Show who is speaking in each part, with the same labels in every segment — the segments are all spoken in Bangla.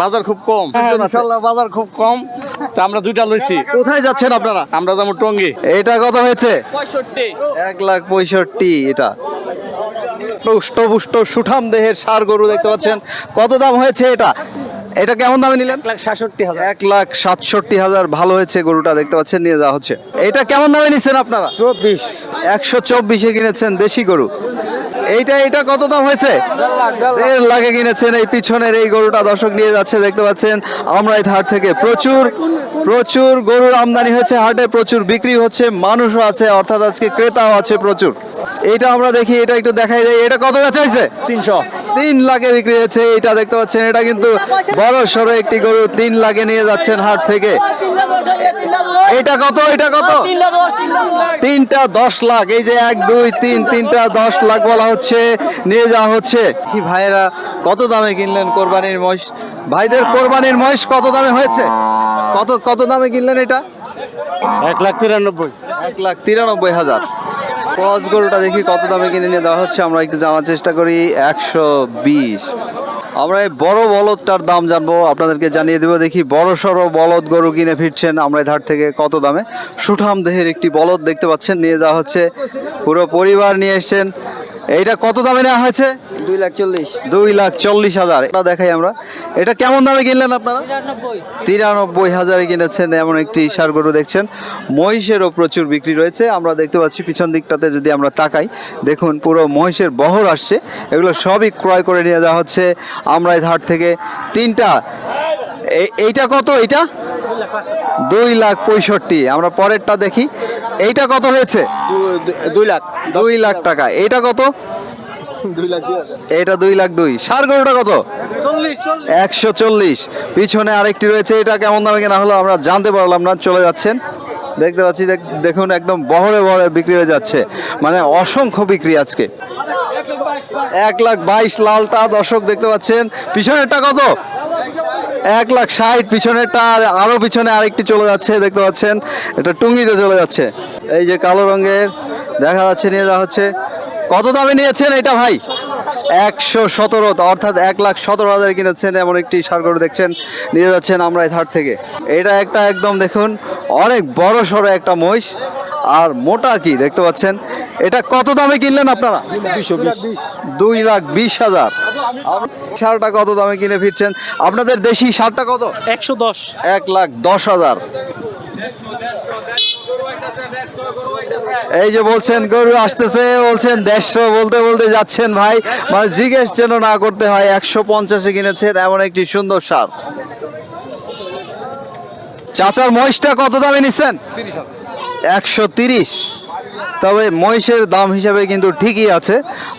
Speaker 1: বাজার খুব কম। ইনশাল্লাহ বাজার খুব কম। তা আমরা দুইটা লইছি।
Speaker 2: কোথায় যাচ্ছেন আপনারা?
Speaker 1: আমরা যেমন টঙ্গি।
Speaker 2: এটা কত হয়েছে?
Speaker 1: পঁয়ষট্টি।
Speaker 2: এক লাখ পঁয়ষট্টি এটা। পুষ্ট সুঠাম দেহের সার গরু দেখতে পাচ্ছেন। কত দাম হয়েছে এটা? এটা কেমন দামে নিলেন?
Speaker 1: লাখ সাতষট্টি হাজার।
Speaker 2: এক লাখ সাতষট্টি হাজার ভালো হয়েছে গরুটা দেখতে পাচ্ছেন নিয়ে যাওয়া হচ্ছে। এটা কেমন দামে নিচ্ছেন আপনারা?
Speaker 1: চব্বিশ।
Speaker 2: একশো চব্বিশে কিনেছেন দেশি গরু। এইটা এটা কত দাম হয়েছে? দেড় লাখে কিনেছেন এই পিছনের এই গরুটা। দর্শক নিয়ে যাচ্ছে, দেখতে পাচ্ছেন আমরা এই হাট থেকে। প্রচুর প্রচুর গরুর আমদানি হয়েছে, হাটে প্রচুর বিক্রি হচ্ছে, মানুষও আছে, অর্থাৎ আজকে ক্রেতাও আছে প্রচুর। এইটা আমরা দেখি, এটা একটু দেখাই দেয় এটা কত বেচা হয়েছে?
Speaker 1: তিনশো।
Speaker 2: তিন লাখে বিক্রি হয়েছে এটা দেখতে পাচ্ছেন এটা কিন্তু বড় সড়ো একটি গরু তিন লাখে নিয়ে যাচ্ছেন হাট থেকে। এটা কত এটা কত? তিনটা দশ লাখ এই যে এক দুই তিন তিনটা দশ লাখ বলা হচ্ছে নিয়ে যাওয়া হচ্ছে। কি ভাইয়েরা কত দামে কিনলেন কোরবানির মহিষ? ভাইদের কোরবানির মহিষ কত দামে হয়েছে? কত কত দামে কিনলেন এটা?
Speaker 1: এক লাখ তিরানব্বই।
Speaker 2: এক লাখ তিরানব্বই হাজার। ক্রস গরুটা দেখি কত দামে কিনে নিয়ে দেওয়া হচ্ছে। আমরা একটু জানার চেষ্টা করি, একশো বিশ। আমরা এই বড় বলদটার দাম জানব, আপনাদেরকে জানিয়ে দেবো। দেখি বড় সড়ো বলদ গরু কিনে ফিরছেন আমরা ধার থেকে কত দামে। সুঠাম দেহের একটি বলদ দেখতে পাচ্ছেন, নিয়ে যাওয়া হচ্ছে। পুরো পরিবার নিয়ে এসছেন। এইটা কত দামে নেওয়া হয়েছে?
Speaker 3: দুই লাখ চল্লিশ।
Speaker 2: দুই লাখ চল্লিশ হাজার। এটা দেখাই আমরা। এটা কেমন দামে কিনলেন আপনারা? তিরানব্বই। হাজারে কিনেছেন এমন একটি সার গরু দেখছেন। মহিষেরও প্রচুর বিক্রি রয়েছে। আমরা দেখতে পাচ্ছি পিছন দিকটাতে যদি আমরা তাকাই দেখুন পুরো মহিষের বহর আসছে। এগুলো সবই ক্রয় করে নিয়ে যাওয়া হচ্ছে। আমরা এই ধার থেকে তিনটা। এইটা কত এইটা দুই লাখ পঁয়ষট্টি। আমরা পরেরটা দেখি। এইটা কত হয়েছে?
Speaker 1: দুই লাখ।
Speaker 2: দুই লাখ টাকা। এইটা কত? এটা দুই লাখ দুই। সার গরুটা কত? একশো চল্লিশ। পিছনে আরেকটি রয়েছে। এটা কেমন দামে কেনা হলো আমরা জানতে পারলাম না চলে যাচ্ছেন। দেখতে পাচ্ছি দেখ- দেখুন একদম বহরে বহরে বিক্রি হয়ে যাচ্ছে। মানে অসংখ্য বিক্রি আজকে। এক লাখ বাইশ লালটা দর্শক দেখতে পাচ্ছেন। পিছনেরটা কত? এক লাখ ষাট পিছনেরটা আর আরও পিছনে আরেকটি চলে যাচ্ছে দেখতে পাচ্ছেন। এটা টুঙ্গিতে চলে যাচ্ছে। এই যে কালো রঙের দেখা যাচ্ছে নিয়ে যাওয়া হচ্ছে। কত দামে নিয়েছেন এটা ভাই? একশো সতেরো অর্থাৎ এক লাখ সতেরো হাজার কিনেছেন এমন একটি সার গরু দেখছেন। নিয়ে যাচ্ছেন আমরা এই ধার থেকে। এটা একটা একদম দেখুন অনেক বড় সড়ো একটা মহিষ আর মোটা কি দেখতে পাচ্ছেন। এটা কত দামে কিনলেন আপনারা? দুই লাখ বিশ হাজার। সারটা কত দামে কিনে ফিরছেন? আপনাদের দেশি সারটা কত?
Speaker 1: একশো দশ।
Speaker 2: এক লাখ দশ হাজার। এই যে বলছেন গরু আসতেছে বলছেন দেড়শো বলতে বলতে যাচ্ছেন ভাই। মানে জিজ্ঞেস যেন না করতে হয় একশো পঞ্চাশে কিনেছেন এমন একটি সুন্দর সার চাচার মহিষটা কত দামে নিচ্ছেন? একশো তিরিশ। তবে মহিষের দাম হিসাবে কিন্তু ঠিকই আছে।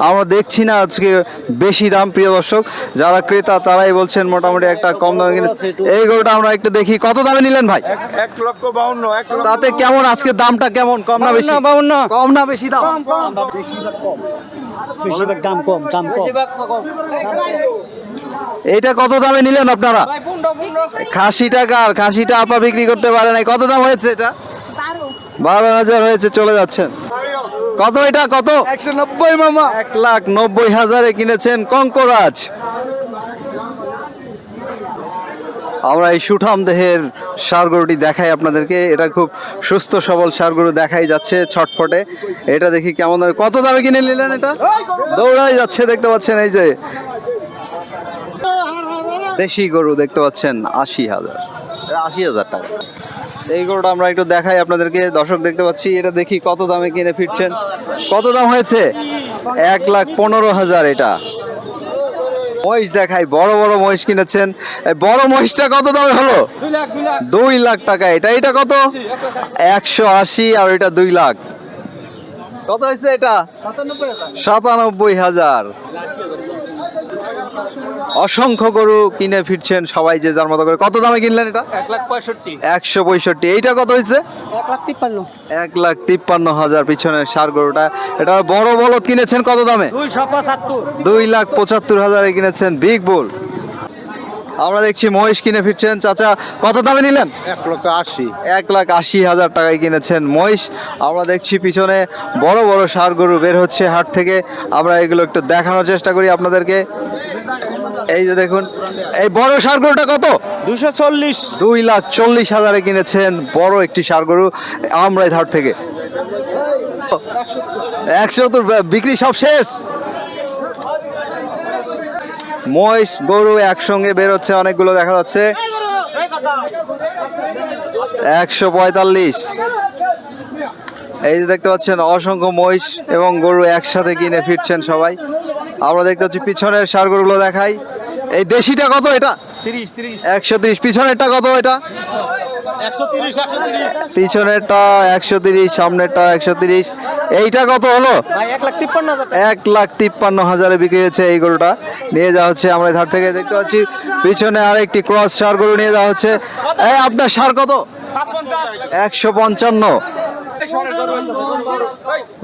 Speaker 2: আমরা দেখছি না আজকে বেশি দাম প্রিয় দর্শক। যারা ক্রেতা তারাই বলছেন মোটামুটি একটা কম দামে কিনে। এই গরুটা আমরা একটু দেখি। কত দামে নিলেন ভাই?
Speaker 1: এক লক্ষ বাউন্ন
Speaker 2: তাতে কেমন আজকে দামটা কেমন? কম না বেশি?
Speaker 1: বাউন্ন
Speaker 2: কম না বেশি দাম?
Speaker 1: বেশিরভাগ দাম কম দাম কম।
Speaker 2: এইটা কত দামে নিলেন আপনারা? খাসিটা কার খাসিটা আপা বিক্রি করতে পারে নাই। কত দাম হয়েছে এটা? বারো হাজার হয়েছে চলে যাচ্ছেন। কত এটা? কত?
Speaker 1: একশো নব্বই মামা।
Speaker 2: এক লাখ নব্বই হাজারে কিনেছেন কঙ্করাজ। আমরা এই সুঠাম দেহের সার গরুটি দেখাই আপনাদেরকে। এটা খুব সুস্থ সবল সার গরু দেখাই যাচ্ছে ছটফটে। এটা দেখি কেমন দামে কত দামে কিনে নিলেন এটা? দৌড়াই যাচ্ছে দেখতে পাচ্ছেন এই যে। দেশি গরু দেখতে পাচ্ছেন আশি হাজার। আশি হাজার টাকা। এই গরুটা আমরা একটু দেখাই আপনাদেরকে। দর্শক দেখতে পাচ্ছি, এটা দেখি কত দামে কিনে ফিরছেন। কত দাম হয়েছে? এক লাখ পনেরো হাজার এটা। মহিষ দেখাই, বড় বড় মহিষ কিনেছেন। বড় মহিষটা কত দামে হলো? দুই লাখ টাকা। এটা এটা কত? একশো আশি আর এটা দুই লাখ। কত হয়েছে এটা? সাতানব্বই হাজার। অসংখ্য গরু কিনে ফিরছেন সবাই যে যার মতো করে। কত দামে কিনলেন এটা?
Speaker 1: এক লাখ পঁয়ষট্টি।
Speaker 2: একশো পঁয়ষট্টি। এইটা কত হয়েছে
Speaker 3: এক লাখ তিপ্পান্ন।
Speaker 2: এক লাখ তিপ্পান্ন হাজার পিছনের সার গরুটা। এটা বড় বলদ কিনেছেন কত দামে? দুই লাখ পঁচাত্তর হাজারে কিনেছেন বিগ বুল। আমরা দেখছি মহিষ কিনে ফিরছেন। চাচা কত দামে নিলেন?
Speaker 1: এক লক্ষ আশি।
Speaker 2: এক লাখ আশি হাজার টাকায় কিনেছেন মহিষ। আমরা দেখছি পিছনে বড় বড় সার গরু বের হচ্ছে হাট থেকে। আমরা এগুলো একটু দেখানোর চেষ্টা করি আপনাদেরকে। এই যে দেখুন এই বড় সার গরুটা কত?
Speaker 1: দুশো চল্লিশ।
Speaker 2: দুই লাখ চল্লিশ হাজারে কিনেছেন বড় একটি সার গরু আমরাই ধার থেকে। একশো তো বিক্রি সব শেষ। মহিষ গরু একসঙ্গে বেরোচ্ছে অনেকগুলো দেখা যাচ্ছে। একশো পঁয়তাল্লিশ। এই যে দেখতে পাচ্ছেন অসংখ্য মহিষ এবং গরু একসাথে কিনে ফিরছেন সবাই। আমরা দেখতে পাচ্ছি পিছনের সার গরুগুলো দেখাই। এই দেশিটা কত এটা? একশো তিরিশ। পিছনেরটা কত এটা?
Speaker 1: একশো তিরিশ
Speaker 2: পিছনেরটা একশো তিরিশ সামনেরটা একশো তিরিশ। এইটা কত হলো?
Speaker 1: এক লাখ তিপ্পান্ন হাজার
Speaker 2: বিক্রি হয়েছে এই গরুটা। নিয়ে যাওয়া হচ্ছে আমরা ধার থেকে দেখতে পাচ্ছি। পিছনে আরেকটি ক্রস সার গরু নিয়ে যাওয়া হচ্ছে। এই আপনার সার কত? একশো পঞ্চান্ন।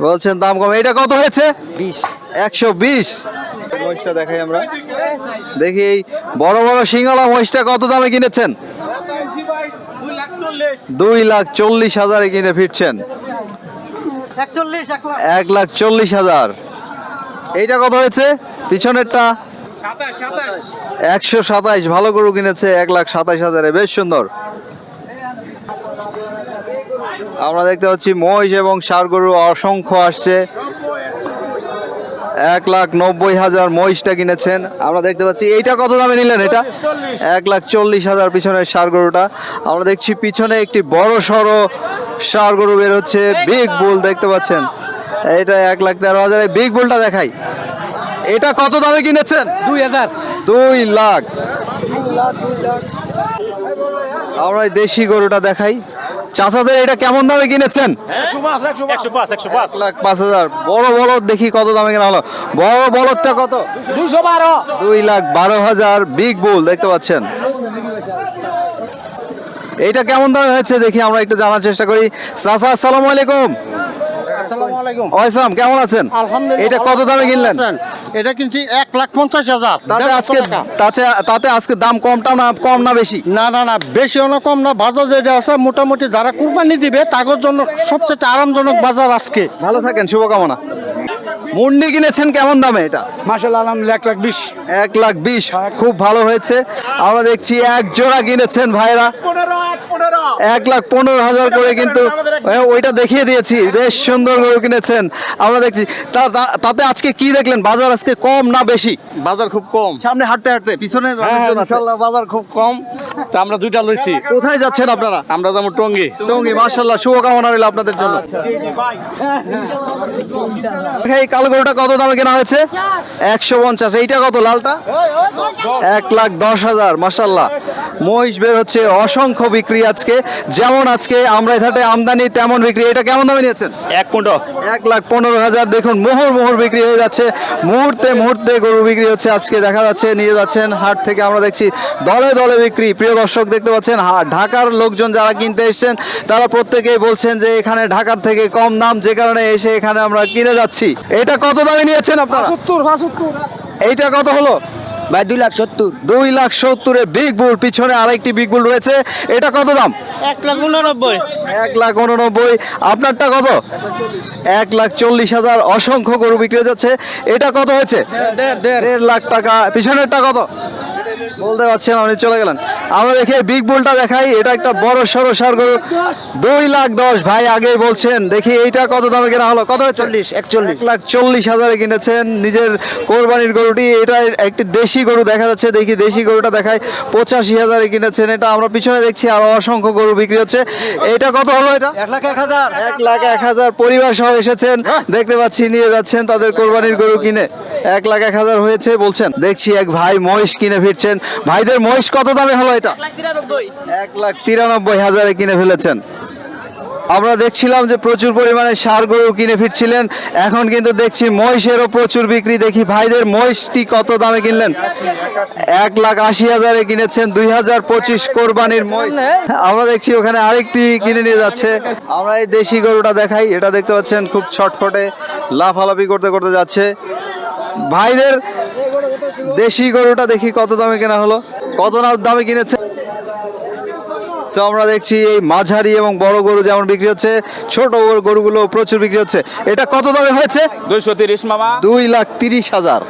Speaker 2: বলছেন দাম কম। এটা কত হয়েছে? বিশ। একশো বিশ। দেখাই আমরা। দেখি এই বড় বড় সিঙ্গলা মহিষটা কত দামে কিনেছেন?
Speaker 1: দুই লাখ চল্লিশ
Speaker 2: হাজারে কিনে ফিরছেন।
Speaker 1: এক লাখ
Speaker 2: চল্লিশ হাজার। এইটা কত হয়েছে? পিছনেরটা? একশো সাতাইশ। ভালো গরু কিনেছে, এক লাখ সাতাইশ হাজারে। বেশ সুন্দর। আমরা দেখতে পাচ্ছি মহিষ এবং ষাড় গরু অসংখ্য আসছে। এক লাখ নব্বই হাজার মহিষটা কিনেছেন। আমরা দেখতে পাচ্ছি এইটা কত দামে নিলেন এটা? এক লাখ চল্লিশ হাজার পিছনের ষাড় গরুটা। আমরা দেখছি পিছনে একটি বড় সড়ো ষাড় গরু বের হচ্ছে বিগ বুল দেখতে পাচ্ছেন। এটা এক লাখ তেরো হাজার বিগ বুলটা দেখাই। এটা কত দামে কিনেছেন?
Speaker 3: দুই হাজার।
Speaker 2: দুই লাখ। আমরা দেশি গরুটা দেখাই। চাষাদের এটা কেমন দামে কিনেছেন?
Speaker 1: পাঁচ একশো পাঁচ। একশো পাঁচ
Speaker 2: এক লাখ পাঁচ হাজার। বড় বলদ দেখি কত দামে কেনা হলো। বড় বলদটা কত?
Speaker 1: দুশো বারো।
Speaker 2: দুই লাখ বারো হাজার বিগ বুল দেখতে পাচ্ছেন। এইটা কেমন দামে হয়েছে দেখি আমরা একটু জানার চেষ্টা করি। চাষা আসসালামু আলাইকুম।
Speaker 4: আসসালামু আলাইকুম।
Speaker 2: ওয়াইসলাম কেমন আছেন?
Speaker 4: আলহামদুলিল্লাহ
Speaker 2: এটা কত দামে কিনলেন?
Speaker 4: এটা কিনছি এক লাখ পঞ্চাশ হাজার।
Speaker 2: তাতে আজকে তাতে তাতে আজকে দাম কমটা না কম না বেশি?
Speaker 4: না না না বেশি হলো কম না। বাজার যেটা আছে মোটামুটি যারা কুরবানি দিবে তাদের জন্য সবচেয়ে আরামজনক বাজার আজকে।
Speaker 2: ভালো থাকেন শুভকামনা। মুন্ডি কিনেছেন কেমন দামে এটা?
Speaker 4: মাসাল আলহামদুলিল্লাহ এক লাখ বিশ।
Speaker 2: এক লাখ বিশ খুব ভালো হয়েছে। আমরা দেখছি এক জোড়া কিনেছেন ভাইরা। এক লাখ পনেরো হাজার করে কিন্তু ওইটা দেখিয়ে দিয়েছি। বেশ সুন্দর করে কিনেছেন। আমরা দেখছি তাতে আজকে কি দেখলেন? বাজার আজকে কম না বেশি?
Speaker 1: বাজার খুব কম।
Speaker 2: সামনে হাঁটতে হাঁটতে পিছনে
Speaker 1: হ্যাঁ। ইনশাল্লাহ বাজার খুব কম। তা আমরা দুইটা লইছি।
Speaker 2: কোথায় যাচ্ছেন আপনারা?
Speaker 1: আমরা যেমন টঙ্গি।
Speaker 2: টঙ্গি মার্শাল্লাহ শুভকামনা রইল আপনাদের জন্য। এই কালো গরুটা কত দামে কেনা হয়েছে? একশো পঞ্চাশ। এইটা কত লালটা? এক লাখ দশ হাজার মাসাল্লাহ মহিষ বের হচ্ছে অসংখ্য বিক্রি আজকে। যেমন আজকে আমরা ঘাটে আমদানি তেমন বিক্রি। এটা কেমন দামে নিয়েছেন?
Speaker 1: এক কুইন্টাল।
Speaker 2: এক লাখ পনেরো হাজার। দেখুন মোহর মোহর বিক্রি হয়ে যাচ্ছে। মুহূর্তে মুহূর্তে গরু বিক্রি হচ্ছে আজকে। দেখা যাচ্ছে নিয়ে যাচ্ছেন হাট থেকে। আমরা দেখছি দলে দলে বিক্রি। প্রিয় দর্শক দেখতে পাচ্ছেন ঢাকার লোকজন যারা কিনতে এসছেন তারা প্রত্যেকেই বলছেন যে এখানে ঢাকার থেকে কম দাম যে কারণে এসে এখানে আমরা কিনে যাচ্ছি। এটা কত দামে নিয়েছেন আপনারা? এইটা কত হলো?
Speaker 3: ভাই দুই লাখ সত্তর।
Speaker 2: দুই লাখ সত্তরে বিগ বুল পিছনে আরেকটি বিগ বুল রয়েছে। এটা কত দাম?
Speaker 4: এক লাখ উননব্বই।
Speaker 2: এক লাখ উননব্বই। আপনারটা কত? এক লাখ চল্লিশ হাজার অসংখ্য গরু বিক্রি হয়ে যাচ্ছে। এটা কত হয়েছে? দেড় লাখ টাকা। পিছনেরটা কত? বলতে পারছেন আপনি চলে গেলেন। আমরা দেখে বিগ বুলটা দেখাই এটা একটা বড় সড়ো সার গরু দুই লাখ দশ ভাই আগেই বলছেন। দেখি এইটা কত দামে কেনা হলো? কত? চল্লিশ একচল্লিশ। লাখ চল্লিশ হাজারে কিনেছেন নিজের কোরবানির গরুটি। এটা একটি দেশি গরু দেখা যাচ্ছে দেখি দেশি গরুটা দেখায় পঁচাশি হাজারে কিনেছেন এটা। আমরা পিছনে দেখছি আরও অসংখ্য গরু বিক্রি হচ্ছে। এটা কত হলো এটা?
Speaker 4: এক লাখ এক হাজার।
Speaker 2: এক লাখ এক হাজার। পরিবার সহ এসেছেন। দেখতে পাচ্ছি নিয়ে যাচ্ছেন তাদের কোরবানির গরু কিনে। এক লাখ এক হাজার হয়েছে বলছেন। দেখছি এক ভাই মহিষ কিনে ফিরছেন। ভাইদের মহিষ কত দামে হলো এটা? এক লাখ তিরানব্বই। হাজারে কিনে ফেলেছেন। আমরা দেখছিলাম যে প্রচুর পরিমাণে সার গরু কিনে ফিরছিলেন। এখন কিন্তু দেখছি মহিষেরও প্রচুর বিক্রি। দেখি ভাইদের মহিষটি কত দামে কিনলেন? এক লাখ আশি হাজারে কিনেছেন। দুই হাজার পঁচিশ কোরবানির মহিষ। আমরা দেখছি ওখানে আরেকটি কিনে নিয়ে যাচ্ছে। আমরা এই দেশি গরুটা দেখাই। এটা দেখতে পাচ্ছেন খুব ছটফটে লাফালাফি করতে করতে যাচ্ছে। ভাইদের দেশি গরুটা দেখি কত দামে কেনা হলো। কত না দামে কিনেছে। আমরা দেখছি এই মাঝারি এবং বড় গরু যেমন বিক্রি হচ্ছে ছোট গরুগুলো প্রচুর বিক্রি হচ্ছে। এটা কত দামে হয়েছে?
Speaker 1: দুইশো তিরিশ মামা।
Speaker 2: দুই লাখ তিরিশ হাজার।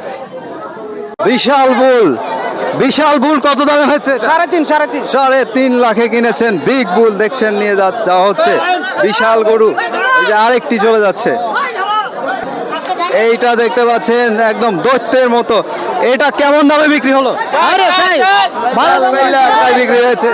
Speaker 2: বিশাল বুল। বিশাল বুল কত দামে হয়েছে
Speaker 1: সাড়ে তিন সাড়ে তিন।
Speaker 2: সাড়ে তিন লাখে কিনেছেন। বিগ বুল দেখছেন নিয়ে যাওয়া হচ্ছে। বিশাল গরু। আরেকটি চলে যাচ্ছে। এইটা দেখতে পাচ্ছেন একদম দৈত্যের মতো। এটা কেমন দামে বিক্রি হলো? বিক্রি হয়েছে।